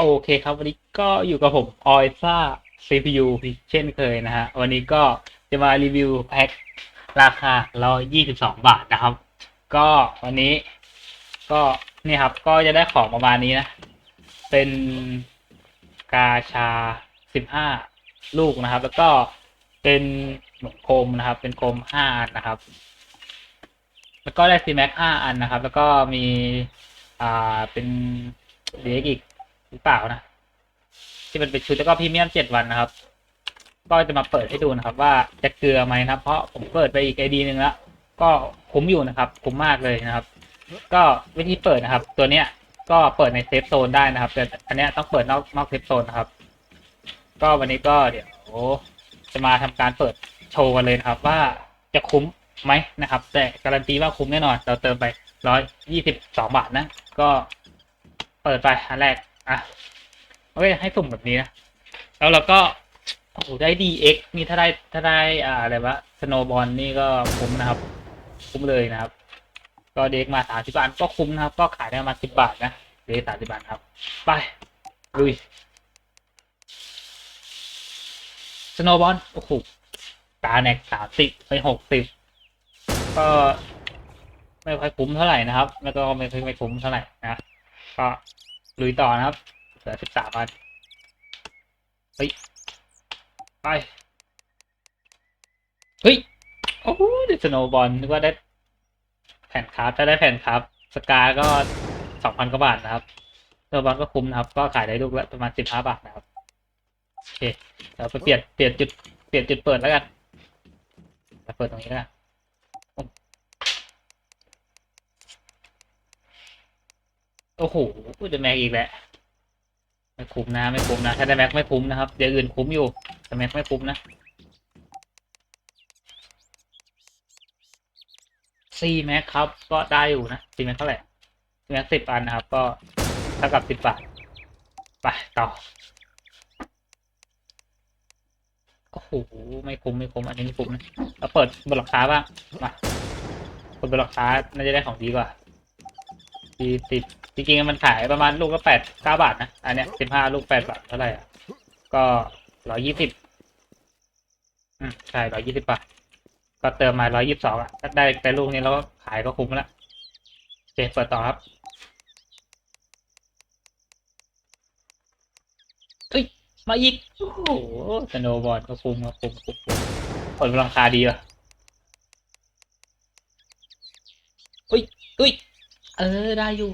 โอเคครับ วันนี้ก็อยู่กับผมออยซ่า CPU เช่นเคยนะฮะ วันนี้ก็จะมารีวิวแพ็คราคา 122 บาทนะครับ ก็วันนี้ก็นี่ครับ ก็จะได้ของประมาณนี้นะ เป็นกาชา 15 ลูกนะครับ แล้วก็เป็นโคมนะครับ เป็นโคม 5 อันนะครับ แล้วก็ได้ซีแม็ก5อันนะครับ แล้วก็มีอ่าเป็นเด็กอีก หรือเปล่านะ ที่มันเป็นชุดแล้วก็พรีเมียมเจ็ดวันนะครับ ก็จะมาเปิดให้ดูนะครับ ว่าจะเกลือไหมนะครับ เพราะผมเปิดไปอีกไอดีหนึ่งแล้วก็คุ้มอยู่นะครับคุ้มมากเลยนะครับ ก็วิธีเปิดนะครับ ตัวเนี้ยก็เปิดในเซฟโซนได้นะครับแต่อันเนี้ยต้องเปิดนอกนอกเซฟโซนนะครับ ก็วันนี้ก็เดี๋ยวจะมาทำการเปิดโชว์กันเลยนะครับ ว่าจะคุ้มไหมนะครับ แต่การันตีว่าคุ้มแน่นอน เราเติมไปร้อยยี่สิบสองบาทนะ ก็เปิดไปอันแรก อะโอเคให้สุ่มแบบนี้นะ แล้วเราก็โอ้โหได้ DX นี่ถ้าได้ถ้าได้อ่าอะไรวะสโนบอลนี่ก็คุ้มนะครับ คุ้มเลยนะครับ ก็เด็กมาสามสิบบาทก็คุ้มนะครับ ก็ขายได้มาสิบบาทนะเด็กสามสิบาทครับ ไปลุยสโนบอลโอ้โหตาแนกสามสิบไปหกสิบก็ไม่ค่อยคุ้มเท่าไหร่นะครับ แล้วก็ไม่ค่อยไม่คุ้มเท่าไหร่นะก็ ลุยต่อนะครับเหลือสิบสามอันเฮ้ย ไป เฮ้ย โอ้โหได้สโนว์บอลนึกว่าได้แผ่นคราฟถ้าได้แผ่นคราฟสกาก็สองพันกว่าบาทนะครับสโนว์บอลก็คุ้มนะครับ ก็ขายได้ลูกละประมาณสิบห้าบาทนะครับ โอเคเดี๋ยวไปเปลี่ยนเปลี่ยนจุดเปลี่ยนจุดเปิดแล้วกันจะเปิดตรงนี้แล้วกัน โอ้โหจะแม็กอีกแหละไม่คุ้มนะไม่คุ้มนะถ้าได้แม็กไม่คุ้มนะครับเดี๋ยวอื่นคุ้มอยู่แต่แม็กไม่คุ้มนะซีแม็กครับก็ได้อยู่นะซีแม็กเท่าไหร่ซีแม็กสิบอันนะครับ ก็เท่ากับสิบบาทไปต่อโอ้โหไม่คุ้มไม่คุ้มอันนี้ไม่คุ้มนะเราเปิดบนหลังคาบ้างมาเปิดบนหลังคาน่าจะได้ของดีกว่าดีสิบ จริงๆมันขายประมาณลูกละแปดเก้าบาทนะอันเนี้ยสิบห้าลูกแปดบาทเท่าไหร่อะก็ร้อยยี่สิบอืมใช่ร้อยยี่สิบบาทก็เติมมาร้อยยี่สิบสองอะถ้าได้แต่ลูกนี้เราก็ขายก็คุ้มล้วโอเคเปิดต่อครับเฮ้ยมาอีกโอ้โหสโนบอลก็คุ้มก็คุ้มคุ้มคุ้มผลราคาดีอะเฮ้ยเฮ้ยเออได้อยู่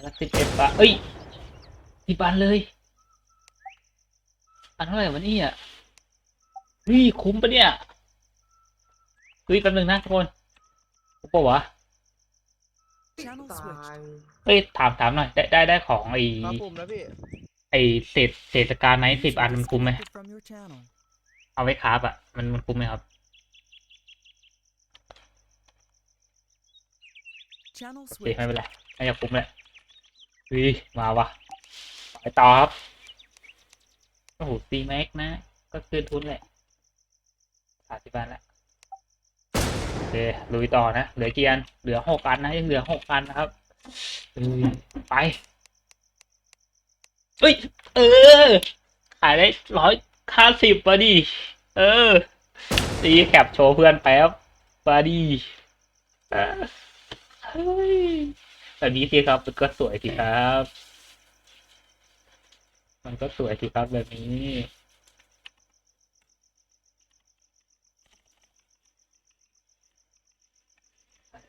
อันละสิบเอ็ดบาทเอ้ยสิบบาทเลย อันเท่าไหร่วะเนี่ยเฮ้ยคุ้มปะเนี่ยเฮ้ยแป๊บนึงนะทุกคนคุ้มปะวะ Channel ตา switched. ยเฮ้ยถามถามหน่อย ได้ได้ได้ของไอ้มาปุ่มแล้วพี่ไอ้เศษเศษสการไนท์สิบอันมันคุ้มไหม Disconnected From your channel. เอาไว้คราฟอะ มันมันคุ้มไหมครับ Channel โอเคไม่ switched. เป็นไรน่าจะคุ้มแหละ วิมาวะไปต่อครับ โอ้โหซีแม็กนะ ก็คืนทุนแหละสามสิบบาทแล้วโอเคลุยต่อนะ เหลือกี่อันเหลือหกอันนะยังเหลือหกอันนะครับไปเฮ้ย เออ ขายได้ร้อยห้าสิบพอดีเออ ตีแคปโชว์เพื่อนแป๊บพอดีเฮ้ย แบบนี้สิครับมันก็สวยสิครับ มันก็สวยสิครับแบบนี้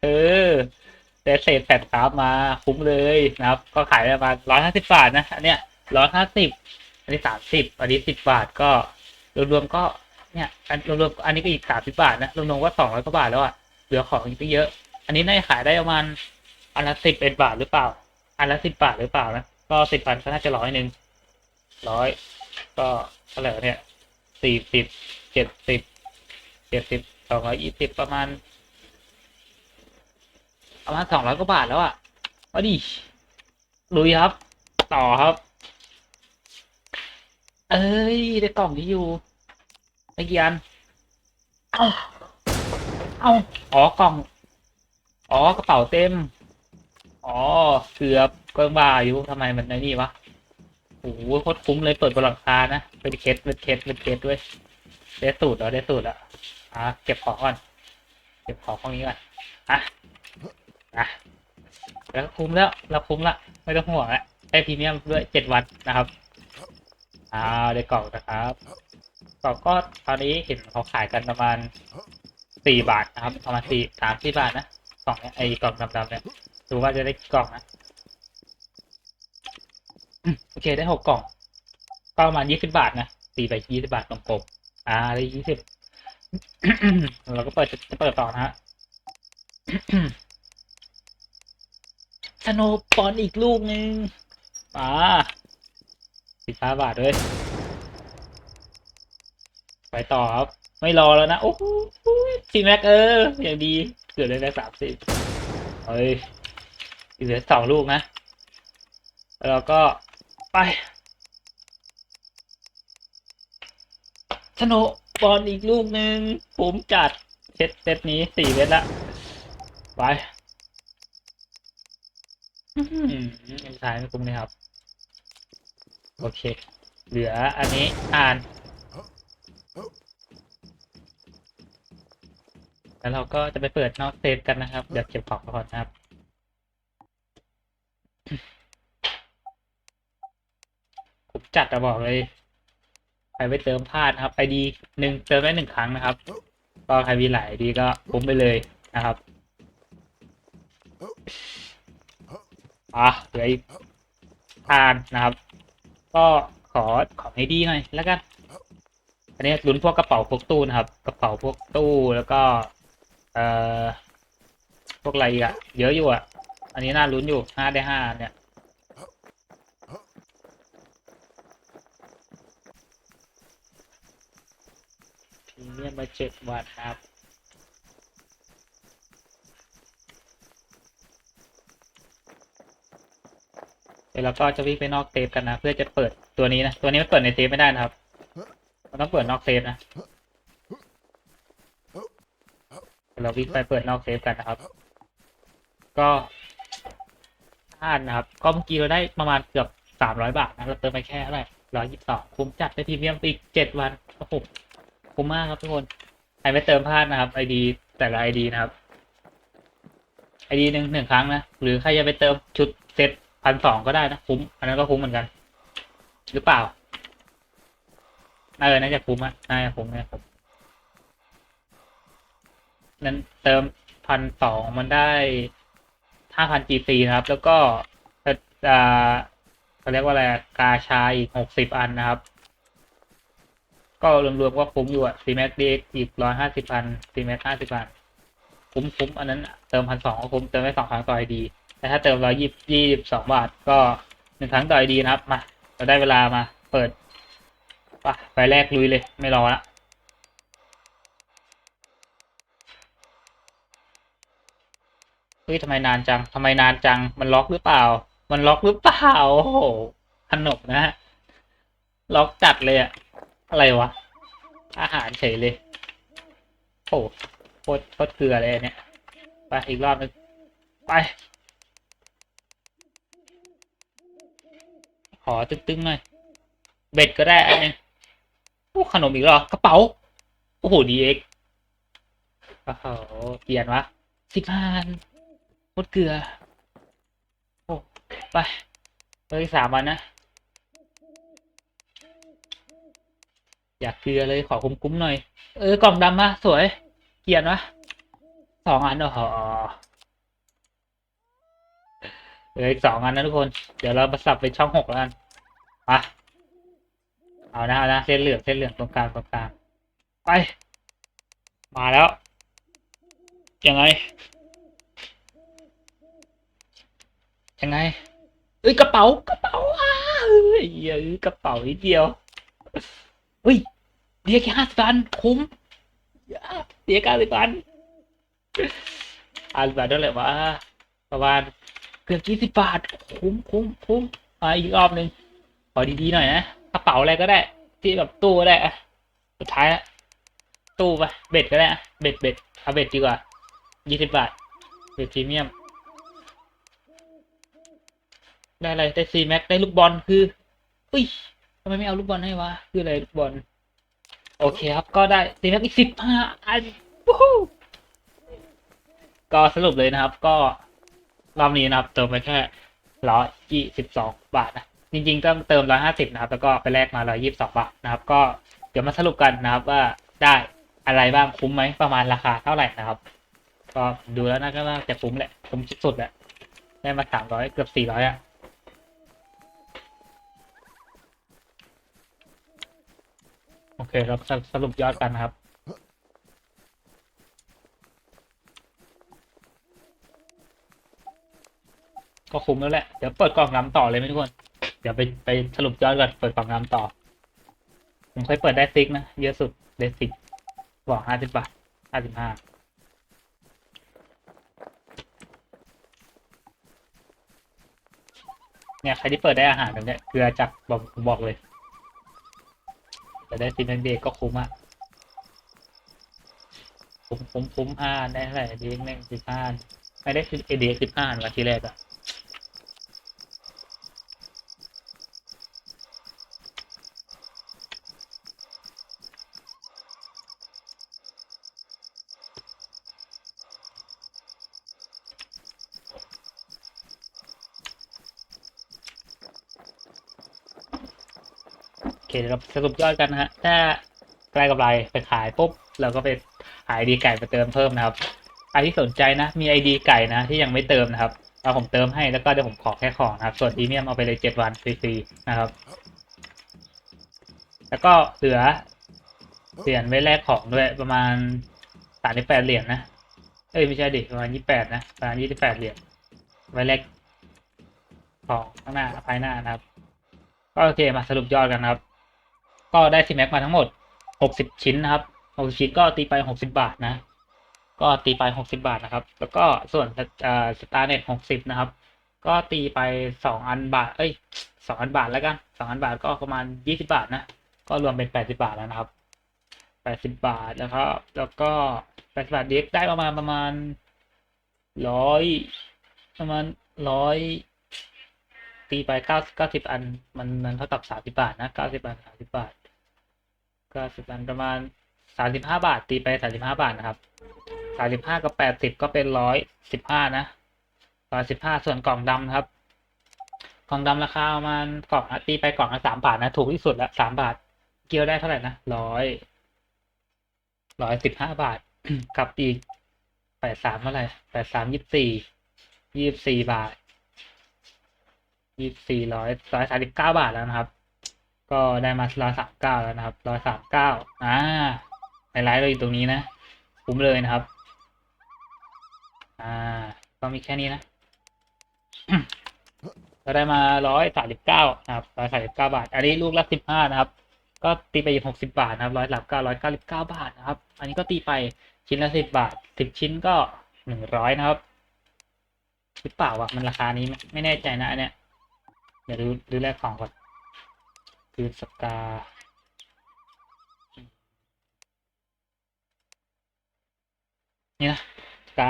เออแต่เศษแผ่นคราฟมาคุ้มเลยนะครับ ก็ขายได้ประมาณร้อยห้าสิบบาทนะอันเนี้ยร้อยห้าสิบอันนี้สามสิบอันนี้สิบบาทก็รวมๆก็เนี่ยอันรวมๆอันนี้ก็อีกสามสิบบาทนะรวมๆก็สองร้อยกว่าบาทแล้วอะเหลือของอีกเยอะ อันนี้น่าจะขายได้ประมาณ อันละสิบเอ็ดบาทหรือเปล่า อันละสิบบาทหรือเปล่านะ ก็สิบอันก็น่าจะร้อยหนึ่งร้อยก็เท่าไหร่เนี่ยสี่สิบเจ็ดสิบเจ็ดสิบสองร้อยยี่สิบประมาณประมาณสองร้อยกว่าบาทแล้วอะมาดิลุยครับ ต่อครับ เอ้ยได้กล่องที่อยู่ไม่กี่อันเอาเอาอ๋อกล่อง อ๋อกระเป๋าเต็ม อ๋อเกือบก็บ้าอยู่ทำไมมันในนี่วะโอ้โหโคตรคุ้มเลยเปิดบนหลังคานะเป็นเคสเป็นเคสเป็นเคสด้วยได้สูตรเหรอได้สูตรอะอะเก็บของก่อนเก็บของพวกนี้ก่อนอะอะแล้วคุ้มแล้วเราคุ้มละไม่ต้องห่วงละได้พรีเมียมด้วยเจ็ดวันนะครับอ้าวได้กล่องนะครับกล่องก็ตอนนี้เห็นเขาขายกันประมาณสี่บาทนะครับประมาณสี่สามสี่บาทนะกล่องเนี้ยไอ้กล่องดำๆเนี่ย ดูว่าจะได้กี่กล่องนะโอเคได้หกกล่องก็ประมาณยี่สิบาทนะสี่ใบยี่สิบาทกลมๆอ่าได้ยี่สิบเราก็เปิดจะจะเปิดต่อนะฮะสโนว์บอลอีกลูกหนึ่งมาสิบห้าบาทเลยไปต่อครับ ไม่รอแล้วนะ โอ้โหซีแม็กเออ อย่างดี เกือบได้แค่สามสิบเฮ้ย เหลือสองลูกนะ แล้วก็ไปสโนว์บอลอีกลูกหนึ่งผมจัดเซตเซตนี้สี่เมตละ ไปอื้อหือยังใช้ไม่คุ้มเลยครับ โอเค เหลืออันนี้อ่าน แล้วเราก็จะไปเปิดนอกเซฟกันนะครับ เดี๋ยวเก็บของก่อนนะครับ ผม จัดจะบอกเลยใครไปเติมพลาดนะครับไอดีหนึ่งเติมได้หนึ่งครั้งนะครับ ก็ใครมีหลายดีก็คุ้มไปเลยนะครับอะเหลืออีกทานนะครับ ก็ขอของให้ดีหน่อยแล้วกันอันนี้ลุ้นพวกกระเป๋าพวกตู้นะครับ กระเป๋าพวกตู้แล้วก็ เอ่อพวกอะไรอีกอะเยอะอยู่อะอันนี้น่าลุ้นอยู่ห้าได้ห้าเนี่ย เมียมาเจ็ดวันครับเดี๋ยวเราก็จะวิ่งไปนอกเซฟกันนะ เพื่อจะเปิดตัวนี้นะ ตัวนี้มันเปิดในเซฟไม่ได้นะครับมันต้องเปิดนอกเซฟนะเราวิ่งไปเปิดนอกเซฟกันนะครับ ก็พลาดนะครับ ก็เมื่อกี้เราได้ประมาณเกือบสามร้อยบาทนะ เราเติมไปแค่เท่าไหร่ร้อยยี่สิบสองคุ้มจัดได้พรีเมียมอีกเจ็ดวัน โอ้โห คุ้มมากครับทุกคน ใครไม่เติมพลาดนะครับไอดีแต่ละไอดีนะครับไอดีหนึ่งหนึ่งครั้งนะ หรือใครจะไปเติมชุดเซ็ตพันสองก็ได้นะ คุ้ม อันนั้นก็คุ้มเหมือนกัน หรือเปล่าเออน่าจะคุ้มอะน่าจะคุ้มนี่ยครับนั้นเติมพันสองมันได้ห้าพันจีซีนะครับ แล้วก็อ่าเขาเรียกว่าอะไรกาชาอีกหกสิบอันนะครับ ก็รวมๆก็คุ้มอยู่อะซีแม็กดีอีกร้อยห้าสิบพันซีแม็กห้าสิบพันคุ้มคุ้มอันนั้นเติมพันสองก็คุ้มเติมได้สองครั้งต่อไอดีแต่ถ้าเติมร้อยยี่ยี่สิบสองบาทก็หนึ่งครั้งต่อไอดีนะครับมาเราได้เวลามา เปิดไปไปแรกลุยเลย ไม่รอละเฮ้ยทำไมนานจังทำไมนานจังมันล็อกหรือเปล่า มันล็อกหรือเปล่าโอ้โหขนมนะฮะล็อกจัดเลยอะ อะไรวะ อาหารเฉยเลย โอ้โคตรโคตรเกลือเลยเนี่ย ไปอีกรอบนึง ไป ขอตึ้งๆหน่อย เบ็ดก็ได้อันนึงโอ้ขนมอีกรอกระเป๋า โอ้โหดีเอ็กโอ้โหเปลี่ยนวะสิบพันโคตรเกลือ โอ้ ไปเลยสามวันนะ อยากเกลือเลยขอคุ้มๆหน่อย เออกล่องดำมาสวย เกียนวะสองอันเหรอเหลืออีกสองอันนะทุกคน เดี๋ยวเรามาสับไปช่องหกแล้วกันมาเอานะเอานะเส้นเหลืองเส้นเหลืองตรงกลางตรงกลางไป มาแล้ว ยังไง ยังไงเอ้ยกระเป๋ากระเป๋าอ้าเอ้ยเอ้ยกระเป๋านิดเดียว เฮ้ยเดียแค่ห้าสิบวันคุ้มเดียเก้าสิบวันห้าสิบบาทเท่าไหร่วะประมาณเกือบยี่สิบบาทคุ้มคุ้มคุ้มมาอีกรอบหนึ่งขอดีๆหน่อยนะกระเป๋าอะไรก็ได้ ที่แบบตู้ก็ได้อะสุดท้ายละตู้ไปเบ็ดก็ได้อะเบ็ดเบ็ดเอาเบ็ดดีกว่ายี่สิบบาทเบ็ดพรีเมียมได้อะไรได้ซีแม็กได้ลูกบอลคืออุ้ย ทำไมไม่เอาลูกบอลให้วะ คืออะไรลูกบอล โอเคครับ ก็ได้ตีแม็กอีกสิบห้าอันวู้ฮู้ก็สรุปเลยนะครับ ก็รอบนี้นะครับ เติมไปแค่ร้อยยี่สิบสองบาทนะ จริงๆต้องเติมร้อยห้าสิบนะครับ แล้วก็ไปแลกมาร้อยยี่สิบสองบาทนะครับ ก็เดี๋ยวมาสรุปกันนะครับว่าได้อะไรบ้างคุ้มไหมประมาณราคาเท่าไหร่นะครับ ก็ดูแล้วน่าก็น่าจะคุ้มแหละคุ้มสุดแหละได้มาสามร้อยเกือบสี่ร้อยอะ โอเคครับสสรุปยอดกันครับ ก็คุ้มแล้วแหละ เดี๋ยวเปิดกล่องน้ำต่อเลยไหมทุกคน เดี๋ยวไปไปสรุปยอดก่อนเปิดกล่องน้ำต่อ ผมเคยเปิดได้ซิกนะ เยอะสุดได้ซิกบอกห้าสิบบาทห้าสิบห้าเนี่ยใครที่เปิดได้อาหารแบบเนี้ยเกลือจากบอกบอกเลย แต่ได้ซินเบรกก็คุ้มอะคุ้มคุ้มคุ้มห้าได้เท่าไหร่ดีแม่งสิบห้าไม่ได้เอเดียสิบห้าวันที่แรกอะ เคเดี๋ยวเราสรุปยอดกันนะฮะ ถ้าใกล้กำไรไปขายปุ๊บเราก็ไปหาไอดีไก่มาเติมเพิ่มนะครับใครที่สนใจนะ มีไอดีไก่นะ ที่ยังไม่เติมนะครับเอาผมเติมให้แล้วก็เดี๋ยวผมขอแค่ของนะครับ ส่วนพรีเมียมเอาไปเลยเจ็ดวันฟรีๆนะครับ แล้วก็เหลือเหรียญไว้แลกของด้วยประมาณสามสิบแปดเหรียญนะเอ้ยไม่ใช่ดิประมาณยี่แปดนะประมาณยี่สิบแปดเหรียญไว้แลกของข้างหน้าภายหน้านะครับ ก็โอเคมาสรุปยอดกันนะครับ ก็ได้ซีแม็กมาทั้งหมดหกสิบชิ้นนะครับหกสิบชิ้นก็ตีไปหกสิบาทนะ ก็ตีไปหกสิบาทนะครับ แล้วก็ส่วนสตาร์เน็ตหกสิบนะครับ ก็ตีไปสองอันบาท เอ้ยสองอันบาทแล้วกันสองอันบาทก็ประมาณยี่สิบาทนะ ก็รวมเป็นแปดสิบาทแล้วนะครับแปดสิบาทแล้วก็แล้วก็แปดสิบาทเด็กได้ประมาณประมาณร้อยประมาณร้อยตีไปเก้าเก้าสิบอัน มันมันเท่ากับสามสิบาทนะเก้าสิบอันสามสิบาท ก้าสิบอันประมาณสามสิบห้าบาท ตีไปสามสิบห้าบาทนะครับสามสิบห้ากับแปดสิบก็เป็นร้อยสิบห้านะร้อยสิบห้าส่วนกล่องดำครับ กล่องดำราคาประมาณกล่องตีไปกล่องละสามบาทนะ ถูกที่สุดละสามบาท เกียวได้เท่าไหร่นะร้อยร้อยสิบห้าบาทกับอีกแปดสามเท่าไหร่แปดสามยี่สิบสี่ยี่สิบสี่บาทยี่สิบสี่ร้อยร้อยสามสิบเก้าบาทแล้วนะครับ ก็ได้มาร้อยสามเก้าแล้วนะครับร้อยสามเก้าอ่าในไลฟ์เราอยู่ตรงนี้นะคุ้มเลยนะครับ อ่า ก็มีแค่นี้นะก็ได้มาร้อยสามสิบเก้านะครับร้อยสามสิบเก้าบาท อันนี้ลูกละสิบห้านะครับ ก็ตีไปหกสิบาทนะครับร้อยสามเก้าร้อยเก้าสิบเก้าบาทนะครับ อันนี้ก็ตีไปชิ้นละสิบบาทสิบชิ้นก็หนึ่งร้อยนะครับหรือเปล่าวะมันราคานี้ไม่แน่ใจนะอันเนี้ยเดี๋ยวดูดูแรกของก่อน คือสกานี่นะสกา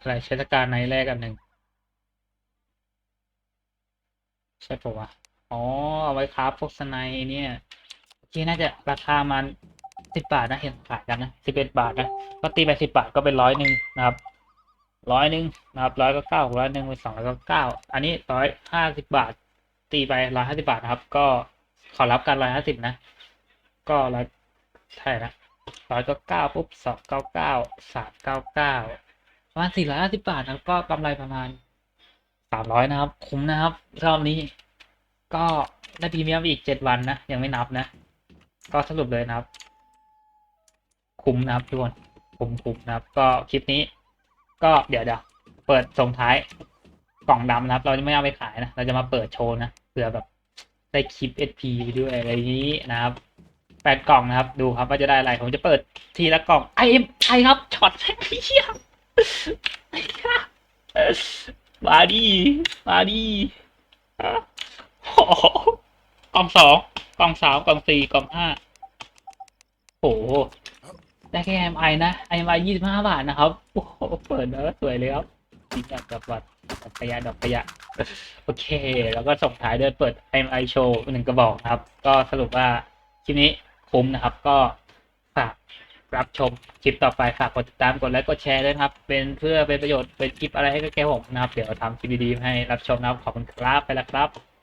อะไรใช้สกาในแรกอันหนึ่งใช่ปะวะอ๋อเอาไว้คราฟพวกสไนด์เนี่ยที่น่าจะราคามันสิบบาทนะเห็นขายกันนะสิบเอ็ดบาทนะก็ตีไปสิบบาทก็เป็นร้อยหนึ่งนะครับ ร้อยหนึ่งนะครับร้อยก็เก้าร้อยหนึ่งเป็นสองร้อยก็เก้าอันนี้ร้อยห้าสิบบาท ตีไปร้อยห้าสิบาทนะครับ ก็ขอรับกันร้อยห้าสิบนะ ก็ร้อยเท่นะร้อยก็เก้าปุ๊บสองเก้าเก้าสามเก้าเก้าประมาณสี่ร้อยห้าสิบาทนะก็กำไรประมาณสามร้อยนะครับ คุ้มนะครับรอบนี้ ก็ได้พรีเมียมอีกเจ็ดวันนะยังไม่นับนะ ก็สรุปเลยนะครับ คุ้มนะครับทุกคนคุ้มคุ้มนะครับ ก็คลิปนี้ ก็เดี๋ยวเดี๋ยวเปิดส่งท้ายกล่องดำนะครับ เราจะไม่เอาไปขายนะ เราจะมาเปิดโชว์นะเผื่อแบบได้คลิป SP ไปด้วยอะไรนี้นะครับแปดกล่องนะครับ ดูครับว่าจะได้อะไร ผมจะเปิดทีละกล่องไอเอ็มไอครับช็อตเฮียมาดี มาดีโอ้กล่องสองกล่องสามกล่องสี่กล่องห้าโอ้โห ได้แค่ MI นะ MI ยี่สิบห้าบาทนะครับ โอ้โห เปิดแล้วสวยเลยครับทิ้งกับวัดดอกขยะดอกขยะ โอเค แล้วก็ส่งท้ายด้วยเปิด MI Show หนึ่งกระบอกครับ ก็สรุปว่าคลิปนี้คุ้มนะครับ ก็ฝากรับชมคลิปต่อไปฝากกดติดตามกดไลค์กดแชร์ด้วยครับ เป็นเพื่อเป็นประโยชน์เป็นคลิปอะไรให้กับแกผมนะครับ เดี๋ยวทำคลิปดีๆให้รับชมนะครับขอบคุณครับไปแล้วครับ